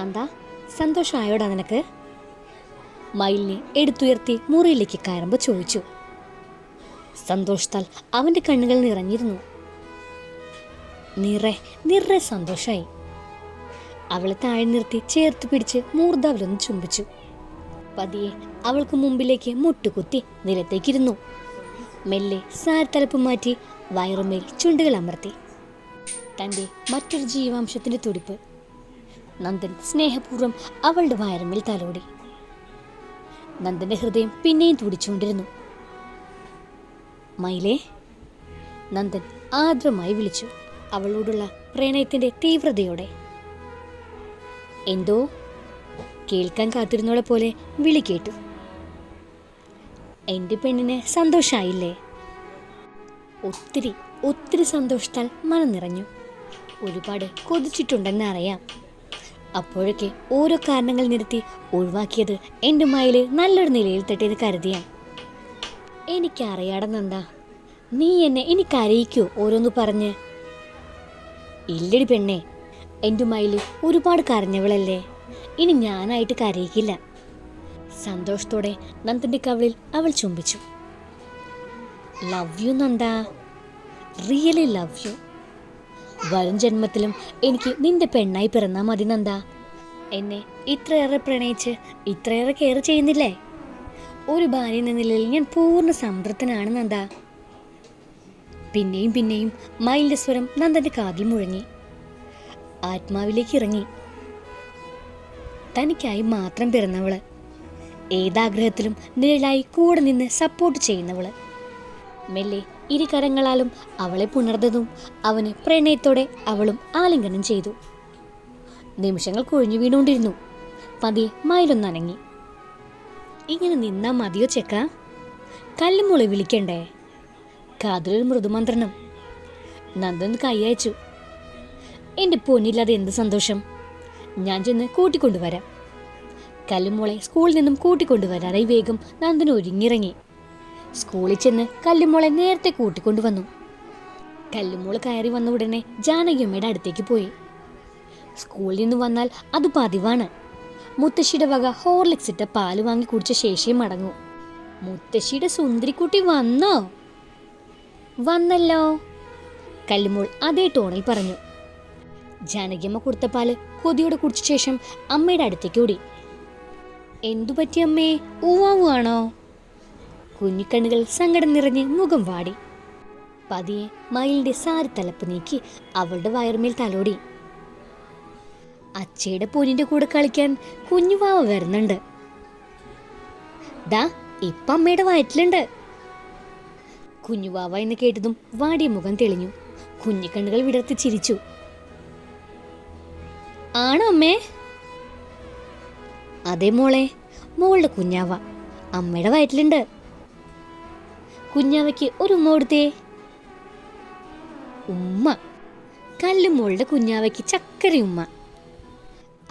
നന്ദ. സന്തോഷമായോടാ നിനക്ക്? മയിലിനെ എടുത്തുയർത്തി മുറിയിലേക്ക് കയറുമ്പോൾ ചോദിച്ചു. സന്തോഷത്താൽ അവന്റെ കണ്ണുകൾ നിറഞ്ഞിരുന്നു. നിറെ നിറെ സന്തോഷമായി അവളെ താഴെ നിർത്തി ചേർത്ത് പിടിച്ച് മൂർധാവിലൊന്ന് ചുംബിച്ചു. പതിയെ അവൾക്ക് മുമ്പിലേക്ക് മുട്ടുകുത്തി നിലത്തേക്കിരുന്നു. മെല്ലെ സാരത്തലപ്പ് മാറ്റി വയറുമേൽ ചുണ്ടുകൾ അമർത്തി. തന്റെ മറ്റൊരു ജീവാംശത്തിന്റെ തുടിപ്പ് നന്ദൻ സ്നേഹപൂർവം അവളുടെ വയറമ്മിൽ തലോടി. നന്ദന്റെ ഹൃദയം പിന്നെയും തുടിച്ചുകൊണ്ടിരുന്നു. മൈലേ നന്ദൻ ആദ്രമായി വിളിച്ചു അവളോടുള്ള പ്രണയത്തിന്റെ തീവ്രതയോടെ. എന്തോ? കേൾക്കാൻ കാത്തിരുന്നോളെ പോലെ വിളി കേട്ടു. എന്റെ പെണ്ണിന് സന്തോഷായില്ലേ? ഒത്തിരി ഒത്തിരി സന്തോഷത്താൽ മനം നിറഞ്ഞു. ഒരുപാട് കൊതിച്ചിട്ടുണ്ടെന്ന് അറിയാം അപ്പോഴൊക്കെ ഓരോ കാരണങ്ങൾ നിരത്തി ഒഴിവാക്കിയത് എന്റെ മയിൽ നല്ലൊരു നിലയിൽ തട്ടിയത് കരുതിയാ. എനിക്കറിയാടെന്നെന്താ നീ എന്നെ എനിക്ക് കരയിക്കോ ഓരോന്ന് പറഞ്ഞ്. ഇല്ലടി പെണ്ണെ എന്റെ മയിൽ ഒരുപാട് കരഞ്ഞവളല്ലേ ഇനി ഞാനായിട്ട് കരയിക്കില്ല. സന്തോഷത്തോടെ നന്ദന്റെ കവളിൽ അവൾ ചുംബിച്ചു. Love you Nanda really love you വരും ജന്മത്തിലും എനിക്ക് നിന്റെ പെണ്ണായി പിറന്നാ മതി നന്ദ. എന്നെ ഇത്രയേറെ പ്രണയിച്ച് ഇത്രയേറെ കെയർ ചെയ്യുന്നില്ലേ? ഒരു ഭാര്യ എന്ന നിലയിൽ ഞാൻ പൂർണ സംതൃപ്തനാണ് നന്ദ. പിന്നെയും പിന്നെയും മയിലിന്റെ സ്വരം നന്ദന്റെ കാതിൽ മുഴങ്ങി. ആത്മാവിലേക്ക് ഇറങ്ങി. തനിക്കായി മാത്രം പിറന്നവൾ. ഏതാഗ്രഹത്തിലും നിഴലായി കൂടെ നിന്ന് സപ്പോർട്ട് ചെയ്യുന്നവൾ. മെല്ലെ ഇരുകരങ്ങളാലും അവളെ പുണർന്നതും അവന് പ്രണയത്തോടെ അവളും ആലിംഗനം ചെയ്തു. നിമിഷങ്ങൾ കൊഴിഞ്ഞു വീണുകൊണ്ടിരുന്നു. പതിയെ മയിലൊന്നനങ്ങി ഇങ്ങനെ നിന്നാ മതിയോ ചെക്ക? കല്ലുമുളി വിളിക്കണ്ടേ? കാതിലൊരു മൃദുമന്ത്രണം നന്ദൻ കൈയച്ചു എന്റെ പൊന്നില്ലാതെ എന്ത് സന്തോഷം? ഞാൻ ചെന്ന് കൂട്ടിക്കൊണ്ടുവരാം. കല്ലുമോളെ സ്കൂളിൽ നിന്നും കൂട്ടിക്കൊണ്ടുവരാറായി വേഗം നന്ദൻ ഒരുങ്ങിയിറങ്ങി. സ്കൂളിൽ ചെന്ന് കല്ലുമോളെ നേരത്തെ കൂട്ടിക്കൊണ്ടുവന്നു കല്ലുമോൾ കയറി വന്ന ഉടനെ ജാനകിയമ്മയുടെ അടുത്തേക്ക് പോയി. സ്കൂളിൽ നിന്ന് വന്നാൽ അത് പതിവാണ്. മുത്തശ്ശിയുടെ വക ഹോർലിക്സ് ഇട്ട പാൽ വാങ്ങി കുടിച്ച ശേഷിയും മടങ്ങൂ. മുത്തശ്ശിയുടെ സുന്ദരിക്കുട്ടി വന്നോ? വന്നല്ലോ. കല്ലുമോൾ അതേ ടോണിൽ പറഞ്ഞു. ജാനകിയമ്മ കൊടുത്ത പാൽ കൊതിയോടെ കുടിച്ച ശേഷം അമ്മയുടെ അടുത്തേക്ക് ഓടി. എന്തു പറ്റി അമ്മേ? കുഞ്ഞിക്കണ്ണുകൾ സങ്കടം നിറഞ്ഞ് മുഖം വാടി. പതിയെ മയിലിന്റെ സാരി തലപ്പ് നീക്കി അവളുടെ വയറുമേൽ തലോടി. അച്ചയുടെ പൊന്നിന്റെ കൂടെ കളിക്കാൻ കുഞ്ഞുവാവ വരുന്നുണ്ട്. ദാ ഇപ്പം അമ്മയുടെ വയറ്റിലുണ്ട്. കുഞ്ഞുവാവ എന്ന് കേട്ടതും വാടിയ മുഖം തെളിഞ്ഞു. കുഞ്ഞിക്കണ്ണുകൾ വിടർത്തി ചിരിച്ചു. ആണോ അമ്മേ? അതെ മോളെ മോളുടെ കുഞ്ഞാവ. അമ്മയുടെ വയറ്റിലുണ്ട്. കുഞ്ഞാവയ്ക്ക് ഒരു ഉമ്മ കൊടുത്തേ? ഉമ്മ. കല്ലും മോളുടെ കുഞ്ഞാവയ്ക്ക് ചക്കര ഉമ്മ.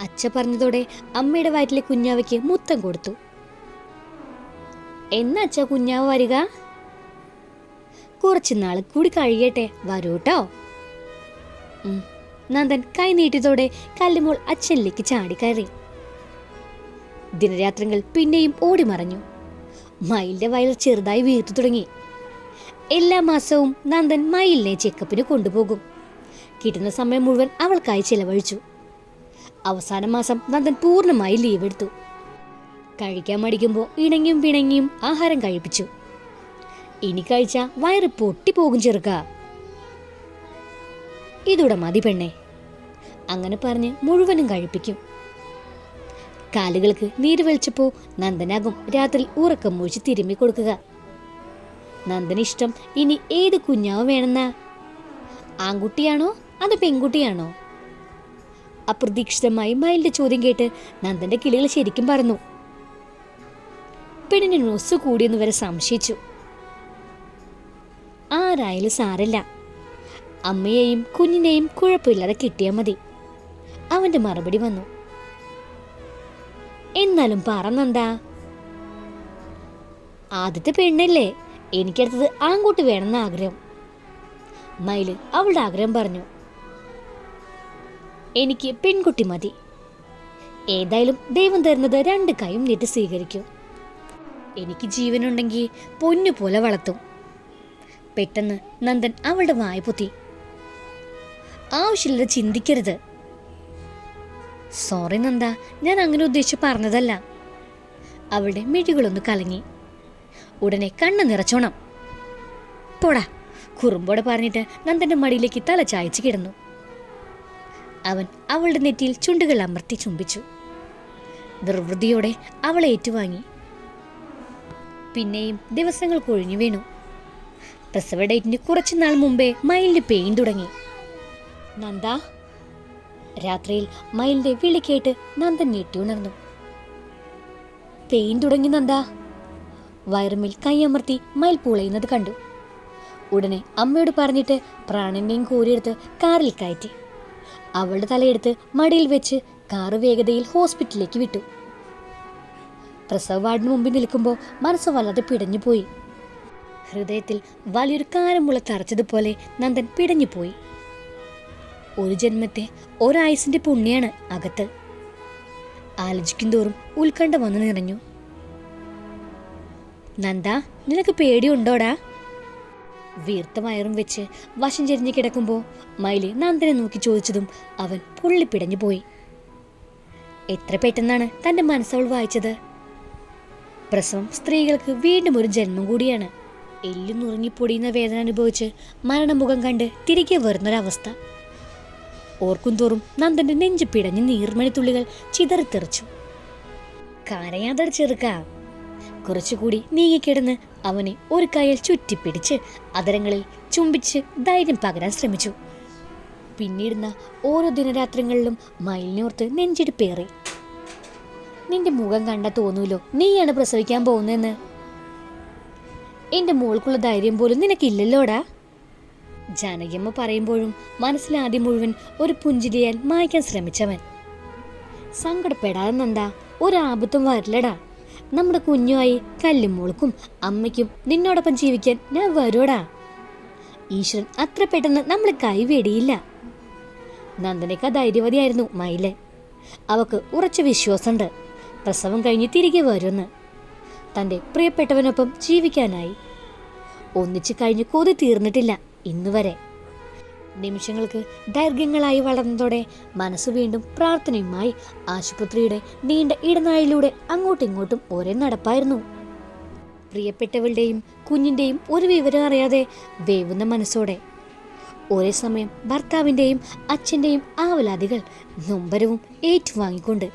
അച്ഛ പറഞ്ഞതോടെ അമ്മയുടെ വയറ്റിലെ കുഞ്ഞാവയ്ക്ക് മുത്തം കൊടുത്തു. എന്നാ അച്ഛ കുഞ്ഞാവ് വരിക? കുറച്ചു നാൾ കൂടി കഴിയട്ടെ വരൂട്ടോ. നന്ദൻ കൈ നീട്ടിയതോടെ കല്ലുമോൾ അച്ഛനിലേക്ക് ചാടിക്കയറി. ദിനരാത്രങ്ങൾ പിന്നെയും ഓടിമറഞ്ഞു മയിലിന്റെ വയൽ ചെറുതായി വീർത്തു തുടങ്ങി. എല്ലാ മാസവും നന്ദൻ മയിലിനെ ചെക്കപ്പിന് കൊണ്ടുപോകും. കിട്ടുന്ന സമയം മുഴുവൻ അവൾക്കായി ചെലവഴിച്ചു. അവസാന മാസം നന്ദൻ പൂർണമായി ലീവ് എടുത്തു. കഴിക്കാൻ മടിക്കുമ്പോൾ ഇണങ്ങിയും പിണങ്ങിയും ആഹാരം കഴിപ്പിച്ചു. ഇനി കഴിച്ച വയറ് പൊട്ടിപ്പോകും ചെറുക്ക. ഇതൂടെ മതി പെണ്ണെ. അങ്ങനെ പറഞ്ഞ് മുഴുവനും കഴിപ്പിക്കും. കാലുകൾക്ക് നീര് വലിച്ചപ്പോ നന്ദനാകും രാത്രി ഉറക്കം മൂഴിച്ച് തിരുമ്മി കൊടുക്കുക. നന്ദനിഷ്ടം ഇനി ഏത് കുഞ്ഞാവ് വേണമെന്നാ? ആൺകുട്ടിയാണോ അത് പെൺകുട്ടിയാണോ? അപ്രതീക്ഷിതമായി മയിലിന്റെ ചോദ്യം കേട്ട് നന്ദന്റെ കിളികൾ ശരിക്കും പറഞ്ഞു പെണ്ണിന് നൊസ് കൂടിയെന്ന് വരെ സംശയിച്ചു. ആരായാലും സാരല്ല. അമ്മയെയും കുഞ്ഞിനെയും കുഴപ്പമില്ലാതെ കിട്ടിയാൽ മതി. അവന്റെ മറുപടി വന്നു. എന്നാലും പറന്നെന്താ? ആദ്യത്തെ പെണ്ണല്ലേ? എനിക്കടുത്തത് ആൺകുട്ടി വേണമെന്ന ആഗ്രഹം മയിൽ അവളുടെ ആഗ്രഹം പറഞ്ഞു. എനിക്ക് പെൺകുട്ടി മതി. ഏതായാലും ദൈവം തരുന്നത് രണ്ട് കൈയും നീട്ടി സ്വീകരിക്കും. എനിക്ക് ജീവനുണ്ടെങ്കിൽ പൊന്നു പോലെ വളർത്തും. പെട്ടെന്ന് നന്ദൻ അവളുടെ വായ പൊത്തി. ആവശ്യമില്ലാതെ ചിന്തിക്കരുത്. സോറി നന്ദ. ഞാൻ അങ്ങനെ ഉദ്ദേശിച്ച് പറഞ്ഞതല്ല. അവളുടെ മിഴികളൊന്ന് കലങ്ങി. ഉടനെ കണ്ണ് നിറച്ചോണം. പോടാ. കുറുമ്പോടെ പറഞ്ഞിട്ട് നന്ദന്റെ മടിയിലേക്ക് തല ചായച്ചു കിടന്നു. അവൻ അവളുടെ നെറ്റിയിൽ ചുണ്ടുകൾ അമർത്തി ചുംബിച്ചു. നിർവൃതിയോടെ അവളെ ഏറ്റുവാങ്ങി. പിന്നെയും ദിവസങ്ങൾ കൊഴിഞ്ഞു വീണു. പ്രസവ ഡേറ്റിന് കുറച്ചുനാൾ മുമ്പേ മയിലിന് പെയിൻ തുടങ്ങി. നന്ദ. രാത്രിയിൽ മയിലിന്റെ വിളി കേട്ട് നന്ദൻ ഞെട്ടിയുണർന്നു പെയിൻ തുടങ്ങി നന്ദ. വയറുമിൽ കൈയമർത്തി മയിൽ പൂളയുന്നത് കണ്ടു. ഉടനെ അമ്മയോട് പറഞ്ഞിട്ട് പ്രാണന്റെയും കോരിയെടുത്ത് കാറിൽ കയറ്റി. അവളുടെ തലയെടുത്ത് മടിയിൽ വെച്ച് കാറ് വേഗതയിൽ ഹോസ്പിറ്റലിലേക്ക് വിട്ടു. പ്രസവ വാർഡിന് മുമ്പിൽ നിൽക്കുമ്പോൾ മനസ്സ് വല്ലാതെ പിടഞ്ഞുപോയി. ഹൃദയത്തിൽ വലിയൊരു കാരമുള്ള തറച്ചതുപോലെ നന്ദൻ പിടഞ്ഞുപോയി. ഒരു ജന്മത്തെ ഒരായുസിന്റെ പുണ്യാണ് അകത്ത്. ആലോചിക്കും തോറും ഉത്കണ്ഠ വന്നു നിറഞ്ഞു. നന്ദ നിനക്ക് പേടിയുണ്ടോടാ? വീർത്ത വയറും വെച്ച് വശം ചെരിഞ്ഞ് കിടക്കുമ്പോൾ മയിൽ നന്ദനെ നോക്കി ചോദിച്ചതും അവൻ പുള്ളിപ്പിടഞ്ഞു പോയി. എത്ര പെട്ടെന്നാണ് തന്റെ മനസ്സവൾ വായിച്ചത്? പ്രസവം സ്ത്രീകൾക്ക് വീണ്ടും ഒരു ജന്മം കൂടിയാണ്. എല്ലും നുറുങ്ങിപ്പൊടിയുന്ന വേദന അനുഭവിച്ച് മരണമുഖം കണ്ട് തിരികെ വരുന്നൊരവസ്ഥ. ഓർക്കും തോറും നന്ദന്റെ നെഞ്ചു പിടഞ്ഞ് നീർമണിത്തുള്ളികൾ ചിതറിത്തെറിച്ചു കരയാതെ ചെറുക്ക. കുറച്ചുകൂടി നീങ്ങിക്കിടന്ന് അവനെ ഒരു കയ്യിൽ ചുറ്റിപ്പിടിച്ച് അതരങ്ങളിൽ ചുംബിച്ച് ധൈര്യം പകരാൻ ശ്രമിച്ചു. പിന്നീടുന്ന ഓരോ ദിനരാത്രങ്ങളിലും മയിലിനോർത്ത് നെഞ്ചിടിപ്പേറി. നിന്റെ മുഖം കണ്ട തോന്നൂലോ? നീയാണ് പ്രസവിക്കാൻ പോകുന്നതെന്ന്? എന്റെ മോൾക്കുള്ള ധൈര്യം പോലും നിനക്കില്ലല്ലോടാ. ജാനകിയമ്മ പറയുമ്പോഴും മനസ്സിലാദ്യം മുഴുവൻ ഒരു പുഞ്ചിരിയാൽ മായ്ക്കാൻ ശ്രമിച്ചവൻ. സങ്കടപ്പെടാതെ ഒരു ഒരാപത്തും വരില്ലടാ. നമ്മുടെ കുഞ്ഞുമായി കല്ലുമോൾക്കും അമ്മയ്ക്കും നിന്നോടൊപ്പം ജീവിക്കാൻ ഞാൻ വരൂടാ ഈശ്വരൻ അത്ര പെട്ടെന്ന് നമ്മളെ കൈവേടിയില്ല. നന്ദനയ്ക്ക് ധൈര്യവതിയായിരുന്നു മയിൽ. അവക്ക് ഉറച്ച വിശ്വാസമുണ്ട്. പ്രസവം കഴിഞ്ഞ് തിരികെ വരുമെന്ന് തന്റെ പ്രിയപ്പെട്ടവനൊപ്പം ജീവിക്കാനായി. ഒന്നിച്ചു കഴിഞ്ഞ് കൊതി തീർന്നിട്ടില്ല. ഇന്നുവരെ. നിമിഷങ്ങൾക്ക് ദൈർഘ്യങ്ങളായി വളർന്നതോടെ മനസ്സ് വീണ്ടും പ്രാർത്ഥനയുമായി ആശുപത്രിയുടെ നീണ്ട ഇടനാഴിലൂടെ അങ്ങോട്ടും ഇങ്ങോട്ടും ഒരേ നടപ്പായിരുന്നു. പ്രിയപ്പെട്ടവളുടെയും കുഞ്ഞിന്റെയും ഒരു വിവരം അറിയാതെ വേവുന്ന മനസ്സോടെ. ഒരേ സമയം ഭർത്താവിന്റെയും അച്ഛന്റെയും ആവലാതികൾ നൊമ്പരവും ഏറ്റുവാങ്ങിക്കൊണ്ട്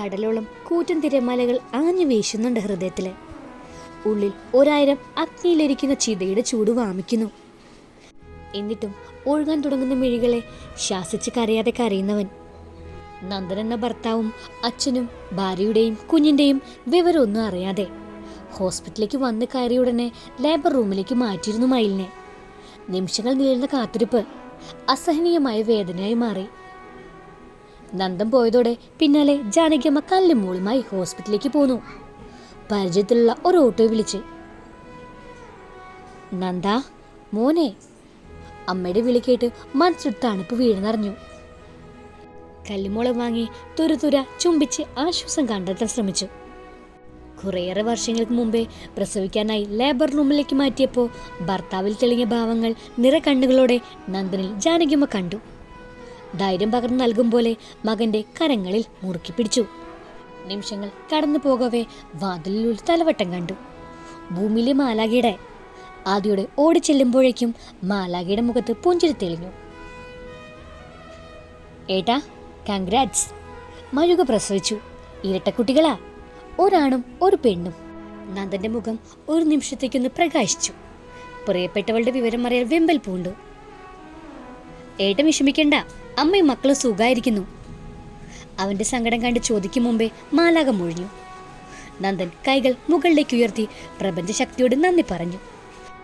കടലോളം കൂറ്റൻ തിരമാലകൾ ആഞ്ഞു വീശുന്നുണ്ട് ഹൃദയത്തിൽ ഉള്ളിൽ ഒരായിരം അഗ്നിയിലിരിക്കുന്ന ചിതയുടെ ചൂട് വാമിക്കുന്നു. എന്നിട്ടും ഒഴുകാൻ തുടങ്ങുന്ന മിഴികളെ ശാസിച്ച് കരയാതെ കരയുന്നവൻ. നന്ദൻ എന്ന ഭർത്താവും അച്ഛനും ഭാര്യയുടെയും കുഞ്ഞിന്റെയും വിവരമൊന്നും അറിയാതെ ഹോസ്പിറ്റലിലേക്ക് വന്ന് കയറിയ ഉടനെ ലേബർ റൂമിലേക്ക് മാറ്റിയിരുന്നു മയിലിനെ. നിമിഷങ്ങൾ നീളുന്ന കാത്തിരിപ്പ് അസഹനീയമായ വേദനയായി മാറി. നന്ദം പോയതോടെ പിന്നാലെ ജാനകിയമ്മ കല്ലുമൂളുമായി ഹോസ്പിറ്റലിലേക്ക് പോന്നു. പരിചയത്തിലുള്ള ഒരു ഓട്ടോ വിളിച്ച് നന്ദ മോനെ അമ്മയുടെ വിളി കേട്ട് മനസ്സിൽ തണുപ്പ് വീഴുന്നറിഞ്ഞു. കല്ലുമുളം വാങ്ങി തുരുതുര ചുംബിച്ച് ആശ്വാസം കണ്ടെത്താൻ ശ്രമിച്ചു. കുറേയേറെ വർഷങ്ങൾക്ക് മുമ്പേ പ്രസവിക്കാനായി ലേബർ റൂമിലേക്ക് മാറ്റിയപ്പോൾ ഭർത്താവിൽ തെളിഞ്ഞ ഭാവങ്ങൾ നിറകണ്ണുകളോടെ നന്ദനിൽ ജാനകിയമ്മ കണ്ടു. ധൈര്യം പകർന്നു നൽകും പോലെ മകന്റെ കരങ്ങളിൽ മുറുക്കി പിടിച്ചു. നിമിഷങ്ങൾ കടന്നു പോകവേ വാതിലിൽ തലവട്ടം കണ്ടു. ഭൂമിയിലെ മാലാഖയുടെ ആദ്യയോടെ ഓടിച്ചെല്ലുമ്പോഴേക്കും മാലാഖയുടെ മുഖത്ത് പുഞ്ചിരി തെളിഞ്ഞു. ഏട്ടാ കൺഗ്രാറ്റ്സ് മഴുക പ്രസവിച്ചു. ഇരട്ടക്കുട്ടികളാ ഒരാണും ഒരു പെണ്ണും. നന്ദന്റെ മുഖം ഒരു നിമിഷത്തേക്കൊന്ന് പ്രകാശിച്ചു. പ്രിയപ്പെട്ടവളുടെ വിവരം അറിയാൻ വെമ്പൽ പൂണ്ടു. ഏട്ടൻ വിഷമിക്കണ്ട. അമ്മയും മക്കളും സുഖായിരിക്കുന്നു. അവന്റെ സങ്കടം കണ്ട് ചോദിക്കും മുമ്പേ മാലാകം മുഴിഞ്ഞു. നന്ദൻ കൈകൾ മുകളിലേക്ക് ഉയർത്തി പ്രപഞ്ചശക്തിയോട് നന്ദി പറഞ്ഞു.